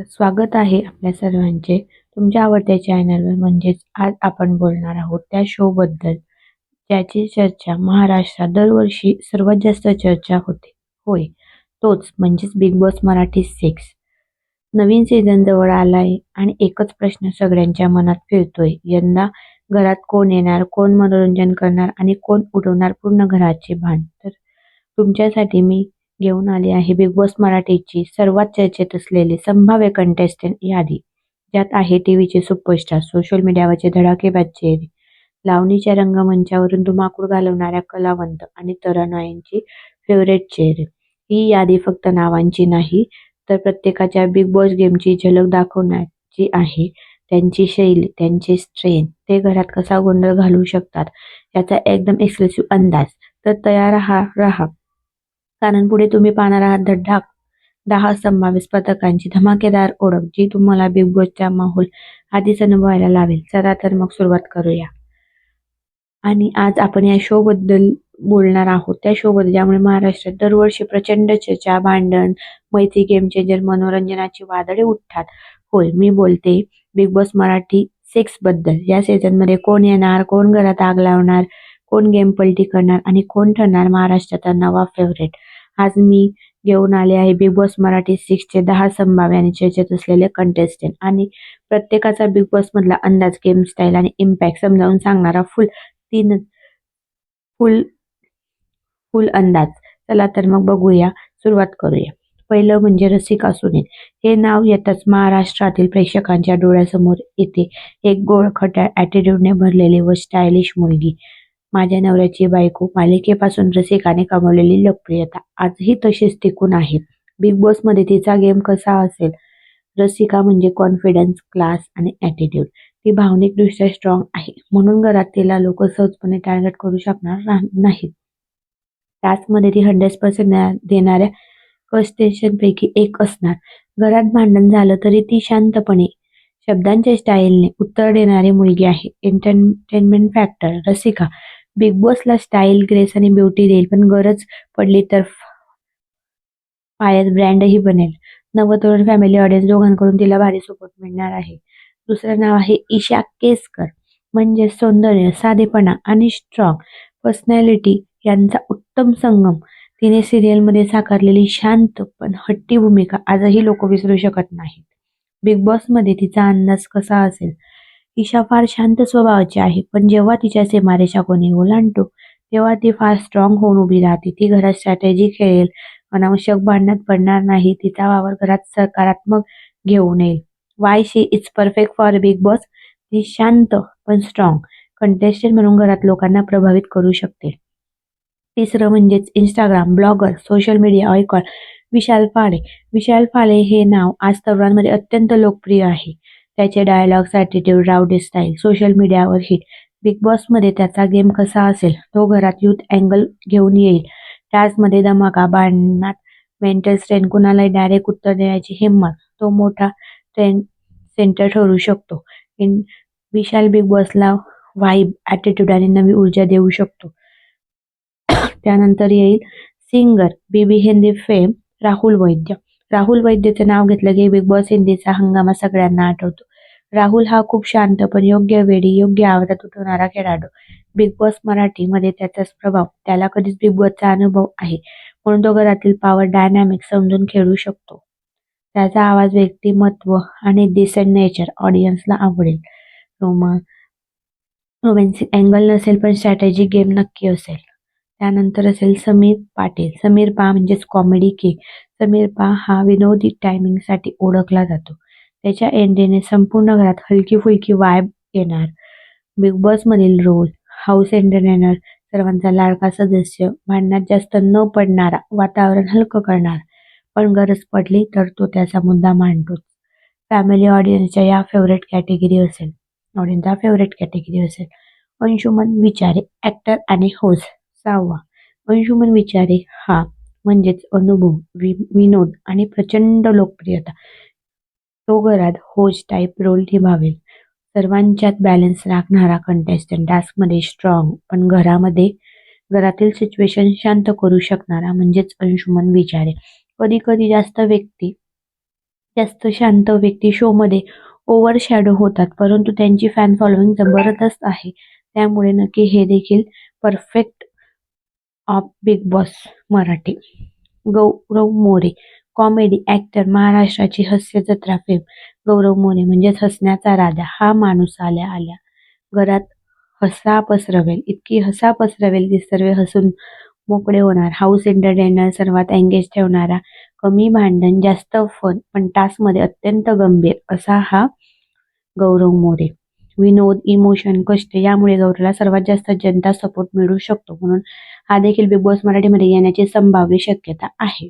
स्वागत आहे आपल्या सर्वांचे तुमच्या आवडत्या चॅनलवर म्हणजेच आज आपण बोलणार आहोत त्या शोबद्दल ज्याची चर्चा महाराष्ट्रात दरवर्षी सर्वात जास्त चर्चा होते. होय तोच म्हणजेच बिग बॉस मराठी सिक्स नवीन सीझन जवळ आलाय आणि एकच प्रश्न सगळ्यांच्या मनात फिरतोय. यंदा घरात कोण येणार कोण मनोरंजन करणार आणि कोण उडवणार पूर्ण घराचे भान? तर तुमच्यासाठी मी घेऊन आली आहे. बिग बॉस मराठीची सर्वात चर्चेत असलेली संभाव्य कंटेस्टंट यादी ज्यात आहे टीव्हीचे सुपरस्टार सोशल मीडियावरचे धडाकेबाज चेहरे लावणीच्या रंगमंचावरून धुमाकूळ घालवणाऱ्या कलावंत आणि तरुणाईंची फेवरेट चेहरे. ही यादी फक्त नावांची नाही तर प्रत्येकाच्या बिग बॉस गेमची झलक दाखवण्याची आहे. त्यांची शैली त्यांचे स्ट्रेन ते घरात कसा गोंधळ घालू शकतात याचा एकदम एक्सक्लुसिव्ह अंदाज. तर तयार हा राहा. कारण पुढे तुम्ही पाहणार आहात धड्डाक दहा संभाव्य पथकांची धमाकेदार ओळख जी तुम्हाला बिग बॉसचा माहोल आधीच अनुभवायला लावेल. चला तर मग सुरुवात करूया. आणि आज आपण या शो बद्दल बोलणार आहोत. त्या शो बद्दल ज्यामुळे महाराष्ट्रात दरवर्षी प्रचंड चर्चा भांडण मैत्री गेम चेंजर मनोरंजनाची वादळे उठतात होय मी बोलते बिग बॉस मराठी सिक्सबद्दल या सीझनमध्ये कोण येणार कोण घरात आग लावणार कोण गेम पलटी करणार आणि कोण ठरणार महाराष्ट्राचा नवा फेवरेट आज मी घेऊन आले आहे बिग बॉस मराठी सिक्सचे दहा संभाव्य आणि चर्चेत असलेले कंटेस्टंट आणि प्रत्येकाचा बिग बॉसमधला अंदाज गेम स्टाईल आणि इम्पॅक्ट समजावून सांगणारा फुल तीन फुल फुल अंदाज. चला तर मग बघूया सुरुवात करूया. पहिलं म्हणजे रसिका सुनील. हे नाव येतच महाराष्ट्रातील प्रेक्षकांच्या डोळ्यासमोर येते. एक गोळखट्या ॲटिट्यूडने भरलेली व स्टायलिश मुलगी. माझ्या नवऱ्याची बायको मालिकेपासून रसिकाने कमावलेली लोकप्रियता. आजही तशीच टिकून आहे. बिग बॉसमध्ये तिचा गेम कसा असेल? रसिका म्हणजे कॉन्फिडन्स क्लास आणि ॲटिट्यूड ती भावनिकदृष्ट्या स्ट्रॉंग आहे. म्हणून घरात तिला लोक सहजपणे टार्गेट करू शकणार नाहीत. टास्कमध्ये ती हंड्रेड पर्सेंट देणाऱ्या कस्टेशनपैकी एक असणार. घरात भांडण झालं तरी ती शांतपणे शब्दांच्या स्टाईलने उत्तर देणारी मुलगी आहे. Entertainment factor Rasika. बिग बॉसला स्टाईल ग्रेस आणि ब्युटी देईल. पण गरज पडली तर फायर ब्रँडही बनेल. नवतरुण फॅमिली ऑडियन्स दोघांकडून तिला भारी सपोर्ट मिळणार आहे. दुसरं नाव आहे ईशा केसकर. म्हणजे सौंदर्य साधेपणा आणि स्ट्रॉंग पर्सनॅलिटी यांचा उत्तम संगम. तिने सिरियलमध्ये साकारलेली शांत पण हट्टी भूमिका आजही लोक विसरू शकत नाहीत. बिग बॉसमध्ये तिचा अंदाज कसा असेल? ईशा फार शांत स्वभावाची आहे. पण जेव्हा तिच्या सीमारेषा कोणी ओलांडतो तेव्हा ती फार स्ट्रॉंग होऊन उभी राहते. ती घरात स्ट्रॅटेजी खेळेल. अनावश्यक भांडणात पडणार नाही. तिचा वावर घरात सकारात्मक घेऊन येईल why she is perfect for Bigg Boss ती शांत पण स्ट्रॉंग कंटेस्टंट म्हणून घरात लोकांना प्रभावित करू शकते. तिसरं म्हणजेच Instagram blogger social media icon Vishal Phale. Vishal Phale हे नाव आज तरुणांमध्ये अत्यंत लोकप्रिय आहे. त्याचे dialogues attitude rowdy style social मीडियावर हिट बिग बॉसमध्ये त्याचा गेम कसा असेल? तो घरात युथ अँगल घेऊन येईल. टास्कमध्ये धमाका भांडणात मेंटल स्ट्रेन कुणालाही डायरेक्ट उत्तर देण्याची हिंमत. तो मोठा ट्रेंड सेंटर ठरू शकतो. इन विशाल बिग बॉसला वाईब ॲटिट्यूड आणि नवी ऊर्जा देऊ शकतो. त्यानंतर येईल singer BB Hindi fame Rahul Vaidya Rahul वैद्यचं नाव घेतलं की बिग बॉस हिंदीचा हंगामा सगळ्यांना आठवतो. राहुल हा खूप शांत पण योग्य वेळी योग्य आवाजात उठवणारा खेळाडू. बिग बॉस मराठी मध्ये प्रभाव. त्याला कधीच बिग बॉसचा अनुभव आहे. म्हणून तो घरातील पॉवर डायनॅमिक समजून खेळू शकतो. त्याचा आवाज व्यक्तिमत्व आणि डिसेंट नेचर ऑडियन्सला आवडेल. रोमा रोमॅन्सिक अँगल नसेल पण स्ट्रॅटेजी गेम नक्की असेल. त्यानंतर असेल समीर पाटील. समीर पा म्हणजेच कॉमेडी के समीर पा हा विनोदी टायमिंगसाठी ओळखला जातो. त्याच्या एंडीने संपूर्ण घरात हलकी फुलकी वायब येणार बिग बॉसमधील रोल हाऊस एंटरटेनर सर्वांचा लाडका सदस्य भांडणात जास्त न पडणारा वातावरण हलकं करणार. पण गरज पडली तर तो त्याचा मुद्दा मांडतोच. फॅमिली ऑडियन्सच्या या फेवरेट कॅटेगरी असेल. ऑडियन्सचा फेवरेट कॅटेगरी असेल. अंशुमन विचारे ॲक्टर आणि होस्ट सहावा. अंशुमन विचारे हा म्हणजेच अनुभव वि विनोद आणि प्रचंड लोकप्रियता. तो घरात होज टाईप रोल निभावेल सर्वांच्यात बॅलन्स राखणारा कंटेस्टंट टास्कमध्ये स्ट्रॉंग पण घरामध्ये घरातील सिच्युएशन शांत करू शकणारा म्हणजेच अंशुमन विचारे. कधी कधी जास्त व्यक्ती जास्त शांत व्यक्ती शोमध्ये ओव्हर शॅडो होतात परंतु त्यांची फॅन फॉलोईंग जबरदस्त आहे. त्यामुळे नक्की हे देखील perfect of Bigg Boss Marathi. Gaurav More comedy actor महाराष्ट्राची हास्य जत्रा फेम गौरव मोरे म्हणजेच हसण्याचा राजा हा माणूस आल्या आल्या घरात हसा पसरवेल. इतकी हसा पसरवेल की सर्व हसून मोकळे होणार. हाऊस एंटरटेनर सर्वात एंगेज ठेवणारा कमी भांडण जास्त फन पण टास्कमध्ये अत्यंत गंभीर असा हा गौरव मोरे. विनोद इमोशन कष्ट यामुळे गौरवला सर्वात जास्त जनता सपोर्ट मिळू शकतो म्हणून हा देखील बिग बॉस मराठीमध्ये येण्याची संभाव्य शक्यता आहे.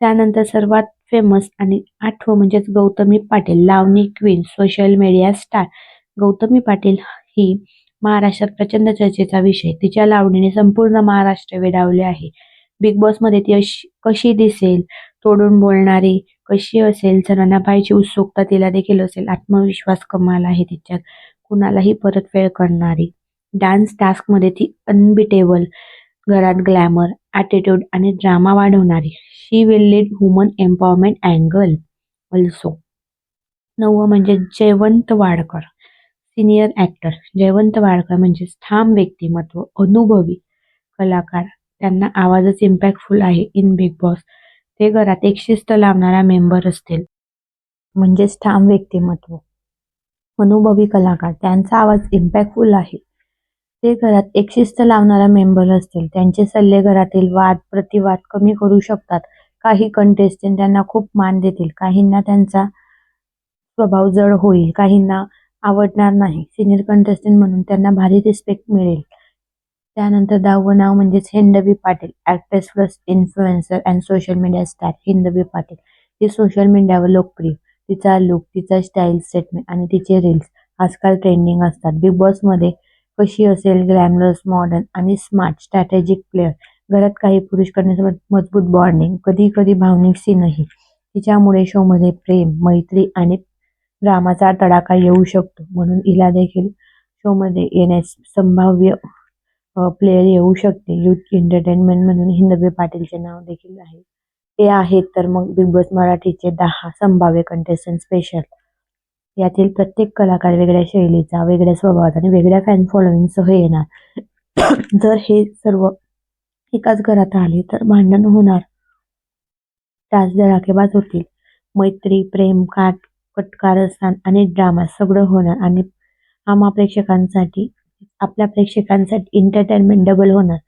त्यानंतर सर्वात फेमस आणि आठवं म्हणजेच Gautami Patil lavani queen social media star Gautami Patil ही महाराष्ट्रात प्रचंड चर्चेचा विषय. तिच्या लावणीने संपूर्ण महाराष्ट्र वेडावले आहे. बिग बॉसमध्ये ती अशी कशी दिसेल तोडून बोलणारी कशी असेल सर्वांना पाहिजे उत्सुकता तिला देखील असेल आत्मविश्वास कमाल आहे तिच्यात. कुणालाही परतफेड करणारी. डान्स टास्कमध्ये ती अनबिटेबल घरात ग्लॅमर ॲटिट्यूड आणि ड्रामा वाढवणारी. She will lead woman empowerment angle also नववं म्हणजे जयवंत वाडकर सिनियर ॲक्टर जयवंत वाडकर म्हणजे ठाम व्यक्तिमत्व अनुभवी कलाकार. त्यांना आवाजच इम्पॅक्टफुल आहे इन बिग बॉस ते घरात एक शिस्त लावणारा मेंबर असतील. म्हणजेच ठाम व्यक्तिमत्व अनुभवी कलाकार. त्यांचा आवाज इम्पॅक्टफुल आहे. ते घरात एक शिस्त लावणारा मेंबर असतील. त्यांचे सल्ले घरातील वाद प्रतिवाद कमी करू शकतात. काही कंटेस्टंट त्यांना खूप मान देतील. काहींना त्यांचा स्वभाव जड होईल काहींना आवडणार नाही. सिनियर कंटेस्टंट म्हणून त्यांना भारी रिस्पेक्ट मिळेल. त्यानंतर दहावं नाव म्हणजेच Hindavi Patil actress plus influencer and social media star Hindavi Patil. ती सोशल मीडियावर लोकप्रिय. तिचा लुक तिचा स्टाईल स्टेटमेंट आणि तिचे रील्स आजकाल ट्रेंडिंग असतात. बिग बॉसमध्ये कशी असेल ग्लॅमरस मॉडर्न आणि स्मार्ट स्ट्रॅटेजिक प्लेअर घरात काही पुरुष करण्यासोबत मजबूत बॉन्डिंग कधी कधी भावनिक सीनही तिच्यामुळे शोमध्ये प्रेम मैत्री आणि रामाचा तडाखा येऊ शकतो. म्हणून हिला देखील शोमध्ये येण्यास संभाव्य प्लेयर येऊ शकते. युथ एंटरटेनमेंट म्हणून हिंदवी पाटीलचे नाव देखील आहे. ते आहेत तर मग बिग बॉस मराठीचे दहा संभाव्य कंटेस्टंट स्पेशल यातील प्रत्येक कलाकार वेगळ्या शैलीचा वेगळ्या स्वभावाचा आणि वेगळ्या फॅन फॉलोईंगसह येणार. जर हे सर्व एकाच घरात आले तर भांडण होणार. त्याच धडाकेबाज होतील मैत्री प्रेम काट कटकारस्थान आणि ड्रामा सगळं होणार आणि आम्हा प्रेक्षकांसाठी आपल्या प्रेक्षकांसाठी एंटरटेनमेंट डबल होणार.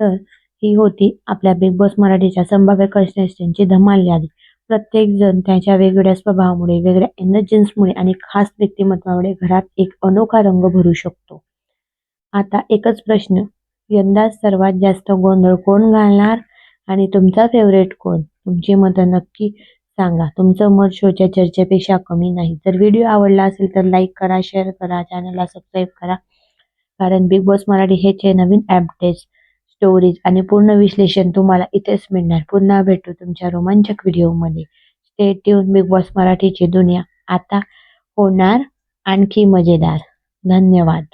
तर ही होती आपल्या बिग बॉस मराठीच्या संभाव्य कंटेस्टंटची धमाल यादी. प्रत्येक जण त्याच्या वेगवेगळ्या स्वभावामुळे वेगळ्या एनर्जीन्समुळे आणि खास व्यक्तिमत्वामुळे घरात एक अनोखा रंग भरू शकतो. आता एकच प्रश्न यंदा सर्वात जास्त गोंधळ कोण घालणार आणि तुमचा फेवरेट कोण? तुमची मतं नक्की सांगा. तुमचं मत शोच्या चर्चेपेक्षा कमी नाही. जर व्हिडिओ आवडला असेल तर लाईक करा शेअर करा चॅनलला सबस्क्राईब करा. कारण बिग बॉस मराठी हेचे नवीन अपडेट्स स्टोरीज आणि पूर्ण विश्लेषण तुम्हाला इथेच मिळणार. पुन्हा भेटू तुमच्या रोमांचक व्हिडिओमध्ये स्टे ट्यून बिग बॉस मराठीची दुनिया आता होणार आणखी मजेदार. धन्यवाद.